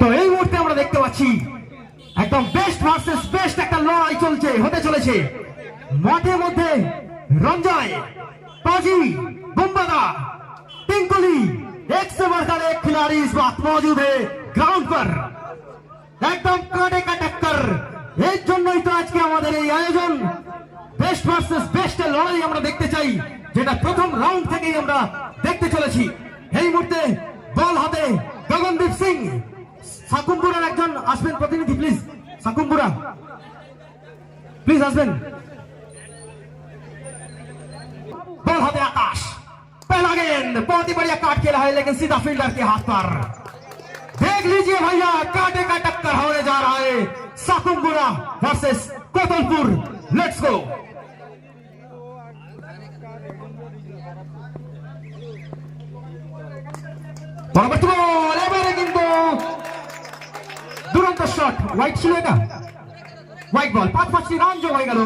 তো এই মুহূর্তে আমরা দেখতে পাচ্ছি একদম বেস্ট ভার্সেস বেস্ট একটা লড়াই চলছে হতে চলেছে মাঠের মধ্যে রঞ্জয় पाजी बुम्बदा टिंकुली एक से बढ़कर एक खिलाड़ी इस वक्त मौजूद है ग्राउंड पर একদম কাটে কা টক্কর এর জন্যই তো আজকে আমাদের এই আয়োজন বেস্ট ভার্সেস বেস্ট লড়াই আমরা দেখতে চাই যেটা প্রথম রাউন্ড থেকেই আমরা দেখতে চলেছি এই মুহূর্তে বল হাতে গগনদীপ সিং সাকুমপুরার একজন আসবেন প্রতিনিধি প্লিজ সাকুমপুরা প্লিজ আসবেন बॉल हाथे आकाश पहला गेंद बहुत ही बढ़िया काट खेला है लेकिन सीधा फील्डर के हाथ पर देख लीजिए भैया काटे का टक्कर होने जा रहा है साकुम्बुरा वर्सेस कोतलपुर लेट्स गो পরবর্তী বল এবারে কিন্তু দুরন্ত শট হোয়াইট ছিল এটা হোয়াইট বল পাঁচ পাঁচটি রান যোগ হয়ে গেল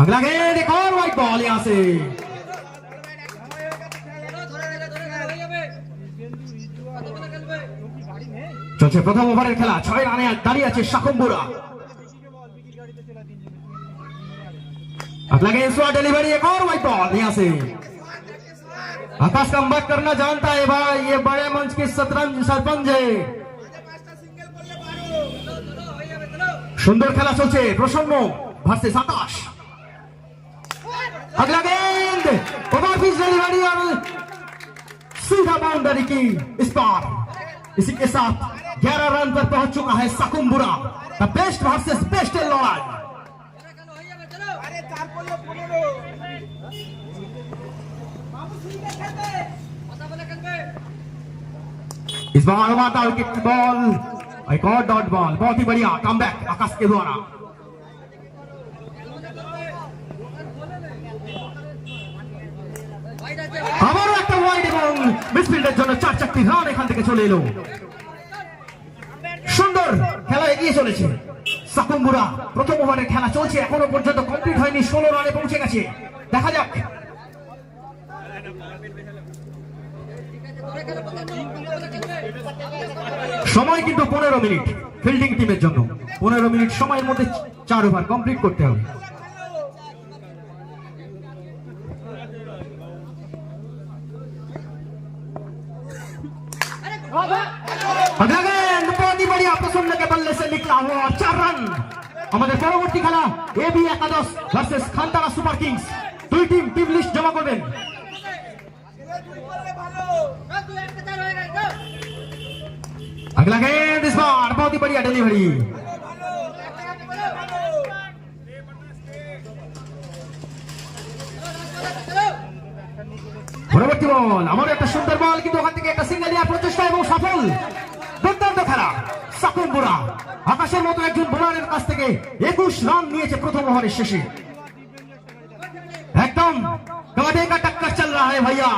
अगला गेंद एक और व्हाइट बॉल यहां से চলছে প্রথম ওভারের খেলা ছয় রানে দাঁড়িয়ে আছে শাকম্বুরা अगला गेंद स्वा डिलीवरी एक और व्हाइट बॉल यहां से आकाश कम बैक करना जानता है भाई ये बड़े मंच के शतरंज सरपंच है সুন্দর খেলা চলছে প্রসন্ন ভার্সেস আকাশ अगला गेंद ओवर पिच डिलीवरी और सीधा बाउंड्री की इस बार इसी के साथ 11 रन पर पहुंच चुका है Sakumbura the best versus best लड़ाई इस बार हमारा विकेट बॉल एक और डॉट बॉल बहुत ही बढ़िया कम बैक आकाश के द्वारा আবারও একটা ওয়াইড এবং মিসফিল্ডের জন্য চার চারটি রান এখান থেকে চলে এলো সুন্দর খেলা এগিয়ে চলেছে সাকুম্বুরা প্রথম ওভারের খেলা চলছে এখনো পর্যন্ত কমপ্লিট হয়নি ষোলো রানে পৌঁছে গেছে দেখা যাক সময় কিন্তু পনেরো মিনিট ফিল্ডিং টিমের জন্য। পনেরো মিনিট সময়ের মধ্যে চার ওভার কমপ্লিট করতে হবে। পরবর্তী খেলা এবি একাদশ ভার্সেস খানতারা সুপার কিংস। দুই টিম টিম লিস্ট জমা করবেন। अगला गेंद इस बार बहुत ही बढ़िया डिलीवरी পরবর্তী বল আমার একটা সুন্দর বল কিন্তু ওখান থেকে একটা সিঙ্গেল দেওয়ার প্রচেষ্টা এবং সফল দুর্দান্ত খেলা সাকুম্বুরা আকাশের মতো একজন বোলারের কাছ থেকে একুশ রান নিয়েছে প্রথম ওভারের শেষে একদম কাঁধে কা টক্কর চল रहा है भैया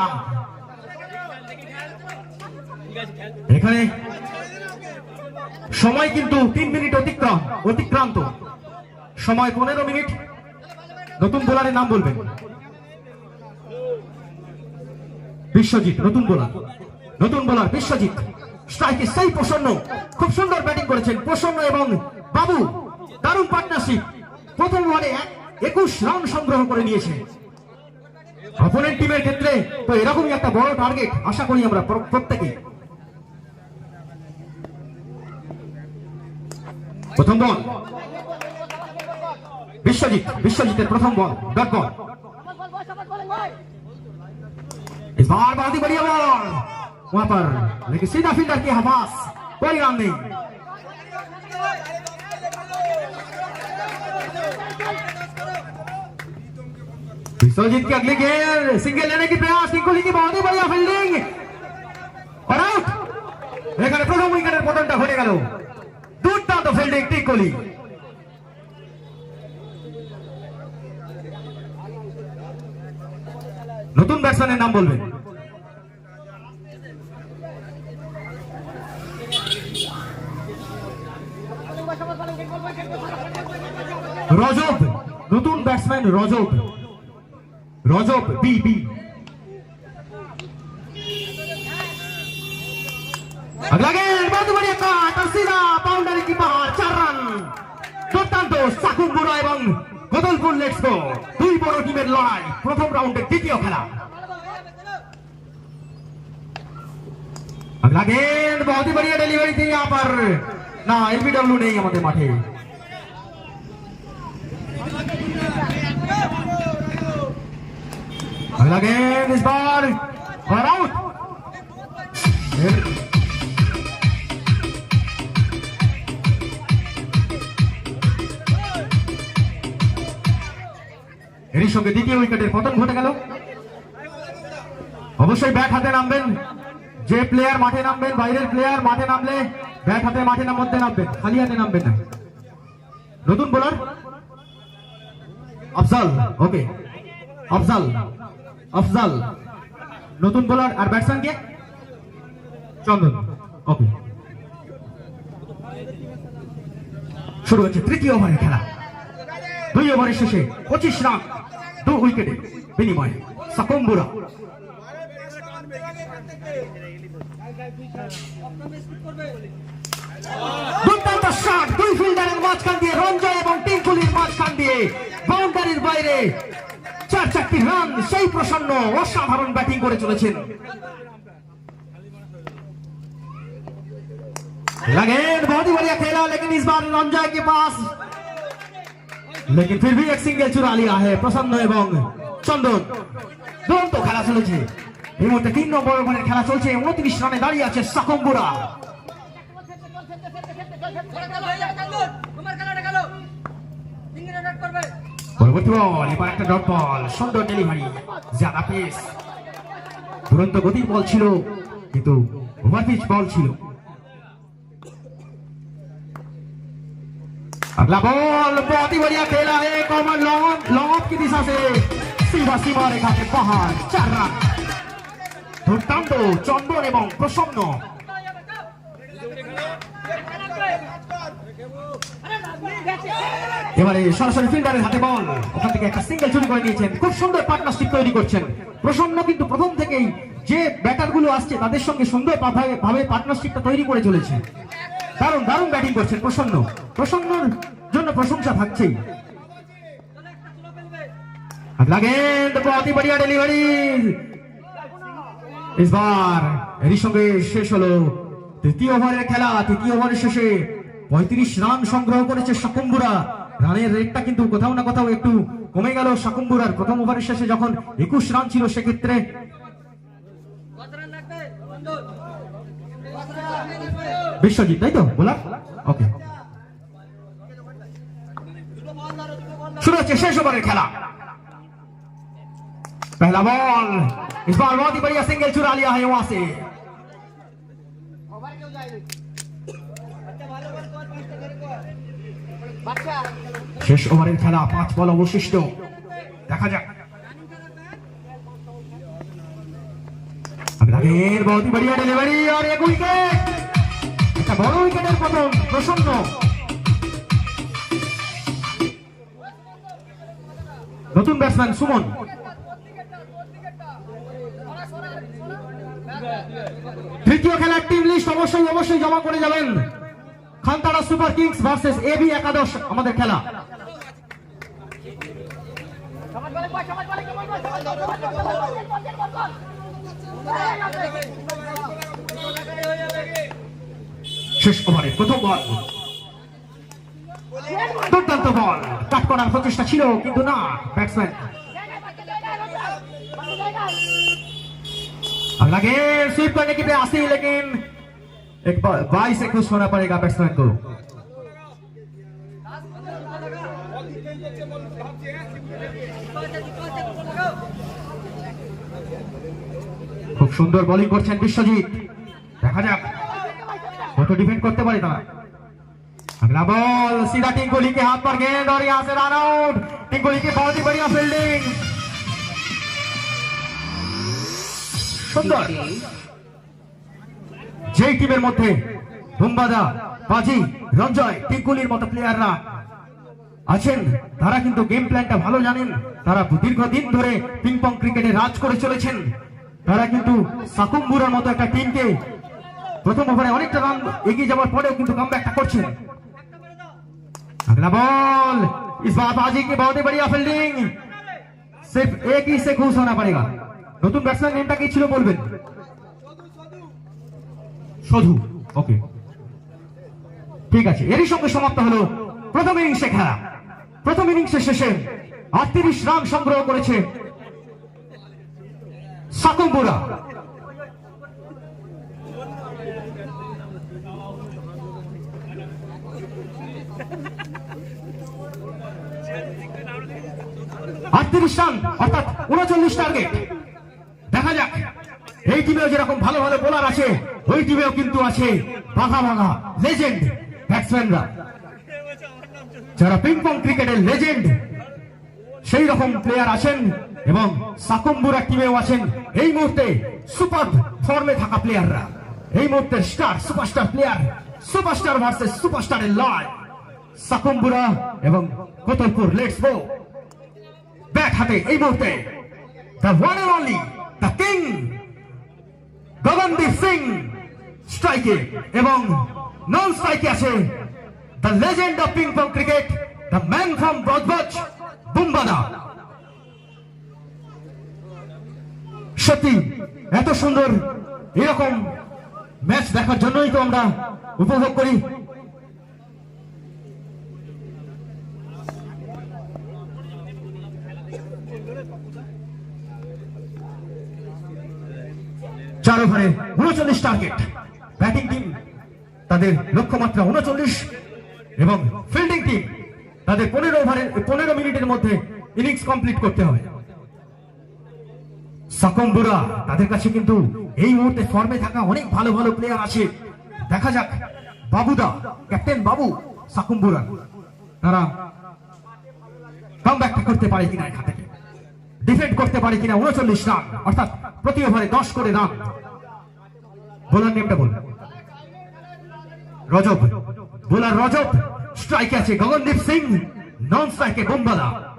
এখানে সময় কিন্তু তিন মিনিট অতিক্রম, অতিক্রান্ত। সময় পনেরো মিনিট। নতুন বোলারের নাম বলবেন? বিশ্বজিৎ, নতুন বোলার। নতুন বোলার বিশ্বজিৎ। স্ট্রাইকে সেই প্রসন্ন। খুব সুন্দর ব্যাটিং করেছেন প্রসন্ন এবং বাবু। দারুণ পার্টনারশিপ প্রথম ওভারে একুশ রান সংগ্রহ করে নিয়েছে। অপোনেন্ট টিমের ক্ষেত্রে তো এরকমই একটা বড় টার্গেট আশা করি আমরা প্র- প্রত্যেকেই। প্রথম বল বিশ্বজিৎ বিশ্বজিতের প্রথম বল ডট বল इस बार बहुत ही बढ़िया बॉल वहां पर लेकिन सीधा फील्डर की हवास कोई रन नहीं विश्वजीत की अगली गेंद सिंगल लेने की प्रयास टिंकुली की बहुत ही बढ़िया फील्डिंग और आउट এখানে প্রথম উইকেটের পতনটা ঘটে গেল দুর্দান্ত ফিল্ডিং টিঙ্কুলি নতুন ব্যাটসম্যানের নাম বলবেন? রজব নতুন batsman Rajab. Rajab B B अगला गेंद बहुत बढ़िया काट और सीधा बाउंड्री की बाहर চার রান দুর্দান্ত সাকুম্বুরা এবং গদলপুর লেটস গো দুই বড় টিমের লড়াই প্রথম রাউন্ডের দ্বিতীয় খেলা अगला गेंद बहुत ही बढ़िया डिलीवरी थी यहाँ पर ना एलबीडब्ल्यू नहीं हमारे माठे अगला गेंद इस बार और आउट সঙ্গে দ্বিতীয় উইকেটের পতন ঘটে গেল। অবশ্যই ব্যাট হাতে নামবেন। যে প্লেয়ার মাঠে নামবেন, বাইরের প্লেয়ার মাঠে নামলে ব্যাট হাতে মাঠে মধ্যে নামবেন, খালি হাতে নামবেন না। নতুন বোলার আফজাল ওকে আফজাল আফজাল। নতুন বোলার আর ব্যাটসম্যান কে? চন্দন ওকে শুরু হচ্ছে তৃতীয় ওভারের খেলা। দুই ওভারের শেষে পঁচিশ রান। দু উইকেটে বিনিময়ে সাকম্বুরা দুর্দান্ত শট দুই ফিল্ডারের মাঝখান দিয়ে রঞ্জয় এবং টিঙ্কুলির মাঝখান দিয়ে বাউন্ডারির বাইরে চার চারটি রান সেই প্রসন্ন অসাধারণ ব্যাটিং করে চলেছেন लगेन बहुत ही बढ़िया खेला लेकिन इस बार रंजय के पास लेकिन फिर भी एक सिंगल चुरा लिया है प्रसन्न এবং চন্দন দুরন্ত খেলা চলেছে এই মুহূর্তে তিন নম্বর ওভারের খেলা চলছে উনত্রিশ রানে দাঁড়িয়ে আছে সাকম্বুরা তোমার খেলাটা গেল তিনজনে ডট করবে পরবর্তী বল এবার একটা ডট বল সুন্দর ডেলিভারি জানা পেস দুরন্ত গতির বল ছিল কিন্তু ওভারপিচ বল ছিল अगला बॉल बहुत ही बढ़िया खेला है कॉमन लॉन्ग लॉन्ग की दिशा से सीधा सीमा रेखा के बाहर चार রান দুর্দান্ত চন্দন এবং প্রসন্ন এবারে সরাসরি ফিল্ডারের হাতে বল ওখান থেকে একটা সিঙ্গেল চুরি করে নিয়েছেন খুব সুন্দর পার্টনারশিপ তৈরি করছেন প্রসন্ন কিন্তু প্রথম থেকেই যে ব্যাটার গুলো আসছে তাদের সঙ্গে সুন্দর ভাবে- ভাবে পার্টনারশিপটা তৈরি করে চলেছে দারুণ দারুণ ব্যাটিং করছেন, প্রসন্ন। প্রসন্নর জন্য প্রশংসা থাকছেই। লাগেন ডেলিভারি শেষ তৃতীয় ওভারের খেলা, তৃতীয় ওভারের শেষে পঁয়ত্রিশ রান সংগ্রহ করেছে রেটটা কিন্তু কোথাও না কোথাও একটু কমে গেল প্রথম ওভারের শেষে যখন একুশ রান ছিল, সেক্ষেত্রে বিশ্বজিৎ তাই তো বোলার ওকে দুটো বল ধরো দুটো বল शुरू होचे शेष ओवर खेला पहला बॉल इस बार बहुत ही बढ़िया सिंगल चुरा लिया है वहां से বাচ্চা ভালো বল কর পাঁচটা ধরে কর বাচ্চা শেষ ওভারের খেলা পাঁচ বল অবশিষ্ট দেখা যাক अगला गेंद बहुत ही बढ़िया डिलीवरी और एक विकेट একটা বড় উইকেটের পতন প্রসন্ন নতুন ব্যাটসম্যান সুমন তৃতীয় খেলার টিম লিস্ট অবশ্যই অবশ্যই জমা করে যাবেন Khantara super kings versus AB একাদশ আমাদের খেলা শেষ ওভারে প্রথম বল দুর্দান্ত বল কাট করার প্রচেষ্টা ছিল কিন্তু না ব্যাটসম্যান अगला गेम स्वीप करने की प्रयासी लेकिन एक बाई से खुश होना पड़ेगा बैट्समैन को খুব সুন্দর বোলিং করছেন বিশ্বজিৎ দেখা যাক কত डिफेंड করতে পারে তারা अगला बॉल सीधा टिंकोली के हाथ पर गेंद और यहां से रन आउट टिंकोली की बहुत ही बढ़िया फील्डिंग সুন্দর যেই টিমের মধ্যে বুম্বাদা বাজি রঞ্জয় টিঙ্কুলির মতো প্লেয়াররা আছেন তারা কিন্তু গেম প্ল্যানটা ভালো জানেন তারা দীর্ঘদিন ধরে পিং পং ক্রিকেটে রাজ করে চলেছেন তারা কিন্তু সাকুম্বুরের মতো একটা টিমকে প্রথম ওভারে অনেকটা রান এগিয়ে যাওয়ার পরেও কিন্তু কামব্যাকটা করছেন अगला बॉल इस बार बाजी की बहुत ही बढ़िया फील्डिंग सिर्फ एक ही से खुश होना पड़ेगा নতুন ব্যাটসম্যান নেমটা কি ছিল বলবেন সধু ওকে ঠিক আছে এরই সঙ্গে সমাপ্ত হলো প্রথম ইনিংসে খেলা প্রথম ইনিংসের শেষে আটত্রিশ রান সংগ্রহ করেছে সাকুম্বুরা আটত্রিশ রান, অর্থাৎ উনচল্লিশ টার্গেট দেখা যাক, এই টিমেও যেরকম ভালো ভালো বোলার আছে, ওই টিমেও কিন্তু আছে বাঘা বাঘা লেজেন্ড ব্যাটসম্যানরা যারা পিং ক্রিকেটের লেজেন্ড সেই রকম প্লেয়ার আছেন এবং সাকুম্বুরা টিমেও আছেন। এই মুহূর্তে সুপার ফর্মে থাকা প্লেয়াররা এই মুহূর্তে star superstar player superstar versus সুপারস্টারের লড়াই। সাকুম্বুরা এবং কোতলপুর লেটস গো ব্যাট এই মুহূর্তে the one and only the king Gagandeep Singh স্ট্রাইকে এবং নন স্ট্রাইকে আছে the legend of ping pong cricket the man from ব্রজবজ বুম্বাদা সত্যি, এত সুন্দর এরকম ম্যাচ দেখার জন্যই তো আমরা উপভোগ করি। চার ওভারে উনচল্লিশ টার্গেট ব্যাটিং টিম তাদের লক্ষ্যমাত্রা উনচল্লিশ এবং ফিল্ডিং টিম তাদের পনেরো ওভারের পনেরো মিনিটের মধ্যে ইনিংস কমপ্লিট করতে হবে। সকম্বুরা তাদের কাছে কিন্তু এই মুহূর্তে ফর্মে থাকা অনেক ভালো ভালো প্লেয়ার আছে। দেখা যাক, বাবুদা ক্যাপ্টেন বাবু সাকুম্বুরা তারা কামব্যাকটা করতে পারে কিনা এখান থেকে। ডিফেন্ড করতে পারে কিনা উনচল্লিশ রান। অর্থাৎ প্রতি ওভারে দশ করে রান। বোলার নেমটা বল রজব। বোলার রজব। স্ট্রাইকে আছে। গগনদীপ সিং। নন স্ট্রাইকে বোম্বালা।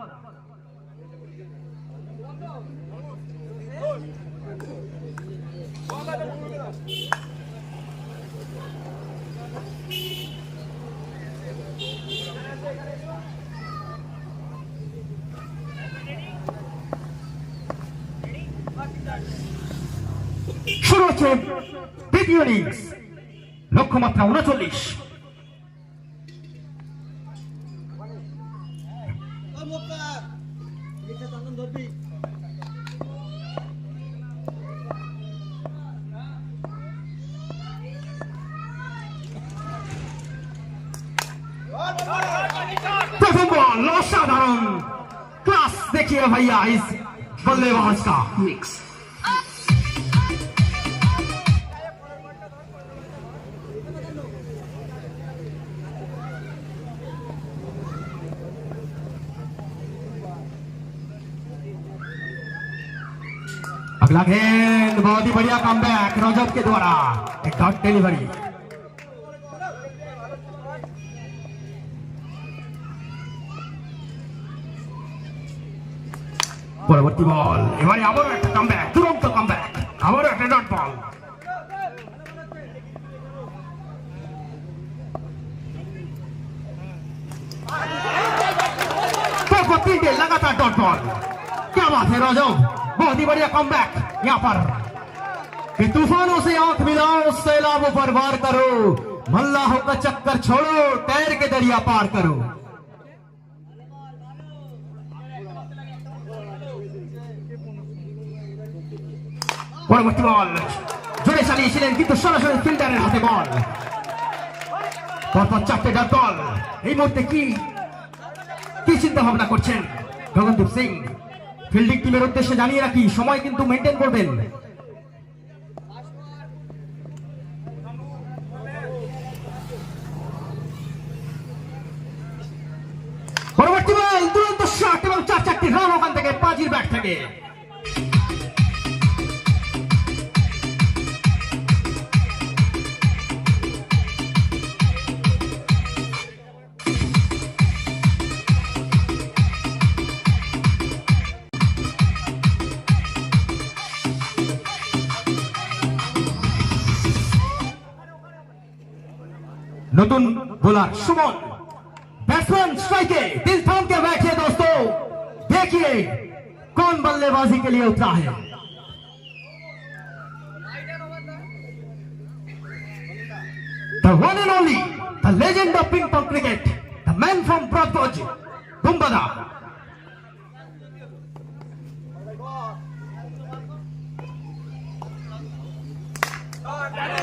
শুরু হচ্ছে দ্বিতীয় ইনিংস লক্ষ্যমাত্রা উনচল্লিশ। প্রথম বল, অসাধারণ। ক্লাস দেখিয়ে ভাইয়া ইস বল্লেবাজ का अगला गेंद बहुत ही बढ़िया कमबैक रजब के द्वारा एक डॉट डिलीवरी পরবর্তী বল এবারে আবারও একটা কামব্যাক তুরন্ত কামব্যাক আবারও একটা ডট বল পরপর তিনটে লাগাতার डॉट बॉल क्या बात है राजव बहुत ही बढ़िया कमबैक यहाँ पर कि तूफानों से आंख मिलाओ सैलाबों पर वार करो मल्लाहों का चक्कर छोड़ो तैर के दरिया पार करो পরবর্তী বল জোরে চালিয়েছিলেন কিন্তু সরাসরি ফিল্ডারের হাতে বল পরপর চারটে ডট বল এই মুহূর্তে কি কি চিন্তা ভাবনা করছেন গগনদীপ সিং ফিল্ডিং টিমের উদ্দেশ্যে জানিয়ে রাখি, সময় কিন্তু মেনটেন করবেন। পরবর্তী বল দুরন্ত শট এবং চার চারটি রান ওখান থেকে, পাজির ব্যাট থেকে। नतून बोला सुमन बैट्समैन स्ट्राइके दिल थाम के बैठिए दोस्तों देखिए कौन बल्लेबाजी के लिए उतरा है The one and only, the legend of ping pong cricket, the man from Bradford, Bumbada.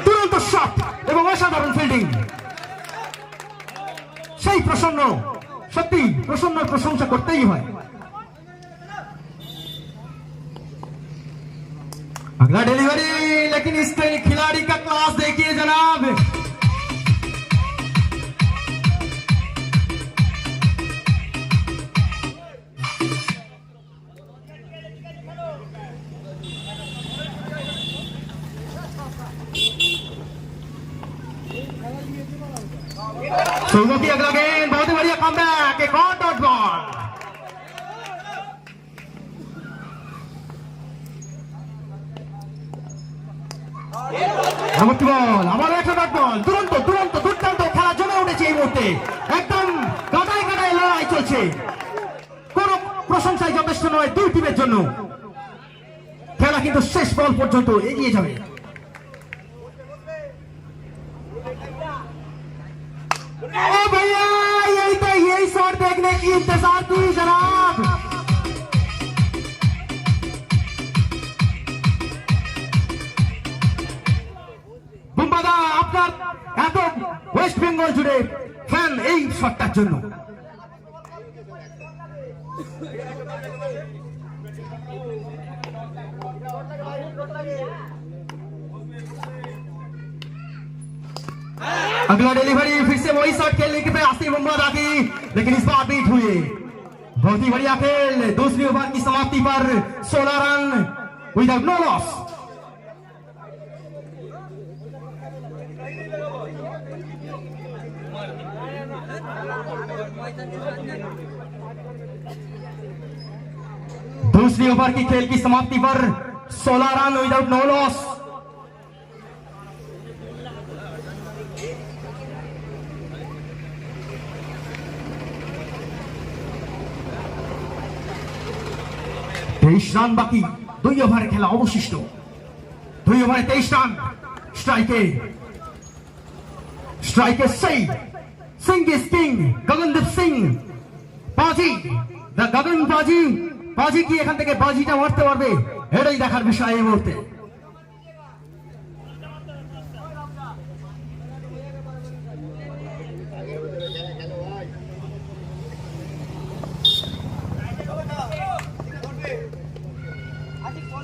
তুরন্ত shot এবং অসাধারণ ফিল্ডিং সেই প্রসন্ন সত্যি প্রসন্ন প্রশংসা করতেই হয় अगला डिलीवरी लेकिन इसके खिलाड़ी का क्लास देखिए जनाब মুহূর্তে একদম গাদায় গাদায় লড়াই চলছে। কোন প্রশংসায় যথেষ্ট নয়, দুই টিমের জন্য। খেলা কিন্তু শেষ বল পর্যন্ত এগিয়ে যাবে। জন্য अगला डिलीवरी फिर से वही शॉट खेलने के पे आसिफ बुमराह की लेकिन इस बार बीट हुए बहुत ही बढ़िया खेल दूसरी ओवर की समाप्ति पर 16 रन विदाउट नो लॉस दूसरी ओवर की खेल की समाप्ति पर 16 रन विदाउट नो लॉस তেইশ রান বাকি দুই ওভারে খেলা অবশিষ্ট দুই ওভারে তেইশ রান স্ট্রাইকে স্ট্রাইকে সেই সিং ইজ কিং গগনদীপ সিং বাজি দ্য গগন বাজি বাজি কি এখান থেকে বাজিটা মারতে পারবে এটাই দেখার বিষয় এই মুহূর্তে আজকে ফোন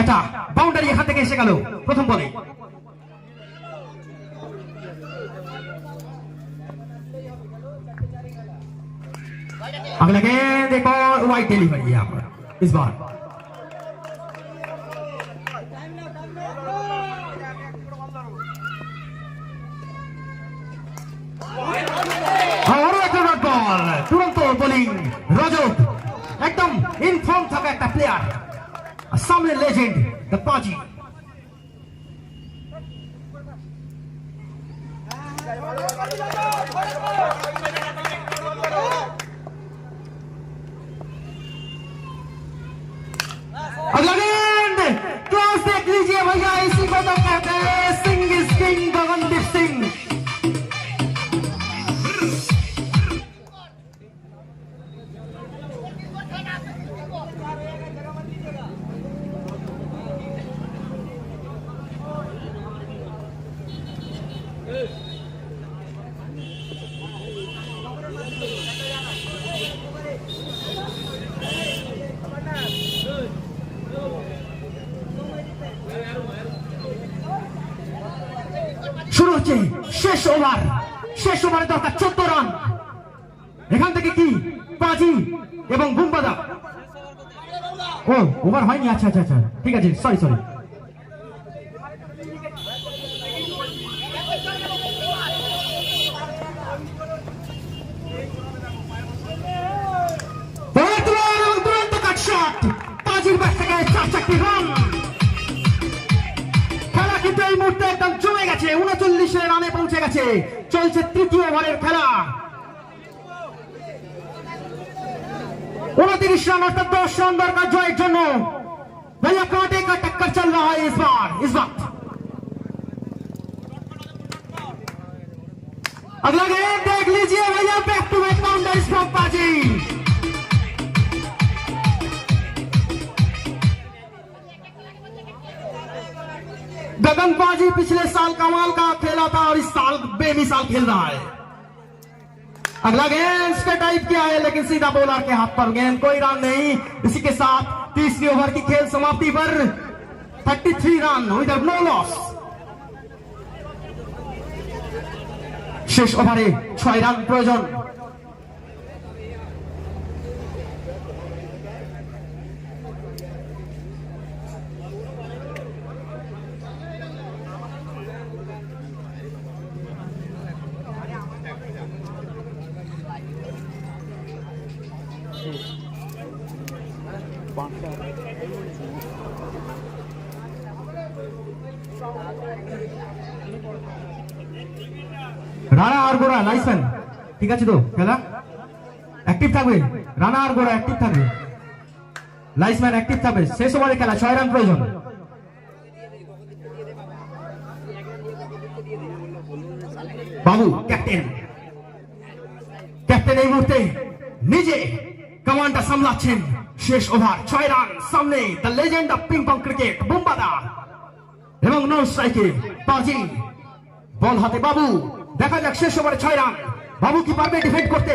একটা বাউন্ডারি এখান থেকে এসে গেল প্রথম বলে अगला गेंद एक और वाइट डिलीवरी यहाँ पर इस बार লেজেন্ড দ্য থেকে কি? পাঁচি এবং বুমবাদা। ও, ওভার হয়নি? আচ্ছা আচ্ছা, আচ্ছা। ঠিক আছে সরি সরি খেলা কিন্তু এই মুহূর্তে একদম জমে গেছে। উনচল্লিশে রানে পৌঁছে গেছে। চলছে তৃতীয় ওভারের খেলা। उनतीस रन और दो शानदार का जो एक जन भैया, कांटे का टक्कर चल रहा है इस बार, इस वक्त। अगला गेम देख लीजिए भैया back to back boundary stroke बाजी। गगनबाजी पिछले साल कमाल का खेला था और इस साल बेमिसाल खेल रहा है। अगला गेंद इसका टाइप किया है लेकिन सीधा बॉलर के हाथ पर गेंद कोई रन नहीं इसी के साथ तीसरी ओवर की खेल समाप्ति पर 33 रन विद नो लॉस শেষ ওভারে ছয় রান প্রয়োজন রানা আর গোড়া লাইসেন ঠিক আছে তো খেলা অ্যাক্টিভ থাকবে। রানা আর গোড়া অ্যাক্টিভ থাকবে। লাইসম্যান অ্যাক্টিভ থাকবে। শেষ ওভারে খেলা, ছয় রান প্রয়োজন। বাবু ক্যাপ্টেন ক্যাপ্টেন এই মুহূর্তে নিজে কমান্ডটা সামলাচ্ছেন। শেষ ওভার, ছয় রান সামনে the legend of ping pong cricket বুম্বাদা। এবং নন স্ট্রাইকে পাজি বল হাতে বাবু দেখা যাক শেষ ওভারে ছয় রান বাবু কি পারবে ডিফেন্ড করতে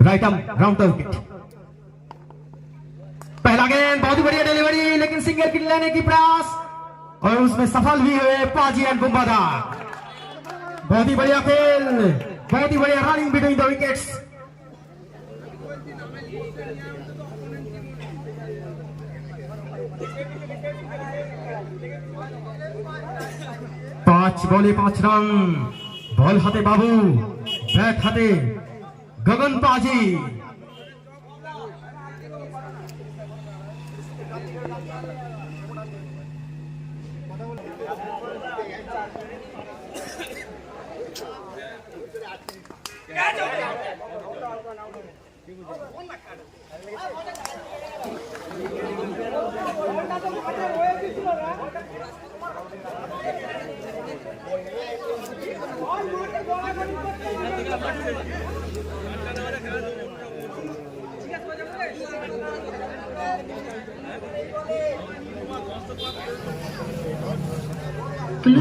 right arm round the wicket पहला गेंद बहुत ही बढ़िया डिलीवरी लेकिन सिंगल की लेने की प्रयास और उसमें सफल भी हुए पाजी एंड बुम्बादा बहुत ही बढ़िया खेल बहुत ही बढ़िया रनिंग बिटवीन द विकेट्स पाँच बॉले पाँच रन बॉल हाथे बाबू बैट हाथे गगन पाजी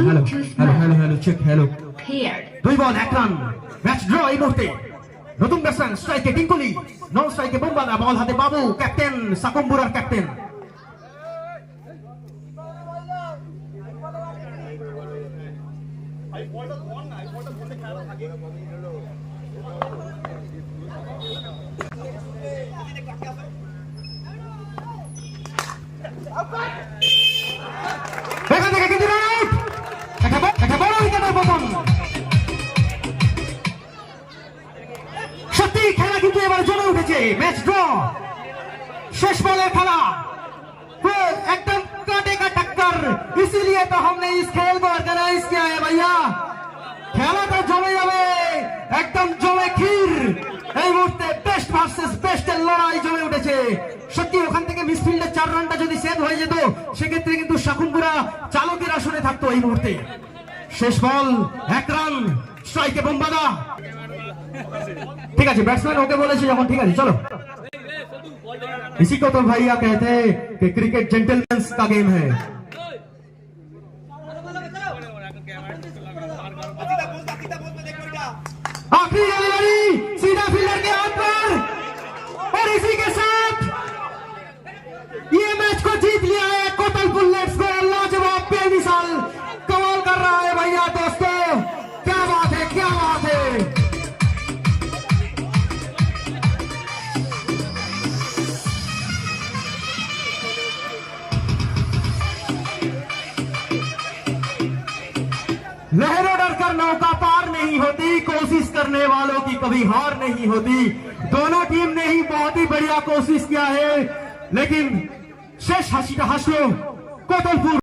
hello Bluetooth hello hello hello check hello paired. দুই বল এক রান ম্যাচ ড্র এই মুহূর্তে নতুন ব্যাটসম্যান স্ট্রাইকে টিঙ্কুলি নন স্ট্রাইকে বোম্বাদা বল হাতে বাবু ক্যাপ্টেন সাকুম্বুরার ক্যাপ্টেন ম্যাচ ড্র শেষ বলের খেলা वो एकदम कांटे का टक्कर इसीलिए तो हमने इस खेल को ऑर्गेनाइज किया है भैया খেলাটা জমে যাবে একদম জমে ক্ষীর এই মুহূর্তে বেস্ট ভার্সেস বেস্ট এর লড়াই জমে উঠেছে সত্যি ওখান থেকে মিসফিল্ডের চার রানটা যদি সেভ হয়ে যেত সেক্ষেত্রে কিন্তু শাকুম্বুরা চালকের আসনে থাকতো এই মুহূর্তে শেষ বল এক রান স্ট্রাইকে বোম্বাদা ठीक है बैट्समैन होते बोले ठीक है चलो। इसी को तो भैया कहते हैं कि क्रिकेट जेंटलमैन का गेम है। आखिरी सीधा फील्डर के हाथ पर। और इसी के साथ ये मैच को जीत लिया है। करने वालों की कभी हार नहीं होती। दोनों टीम ने ही बहुत ही बढ़िया कोशिश किया है, लेकिन शेष हासिटा हासलो कोतलपुर।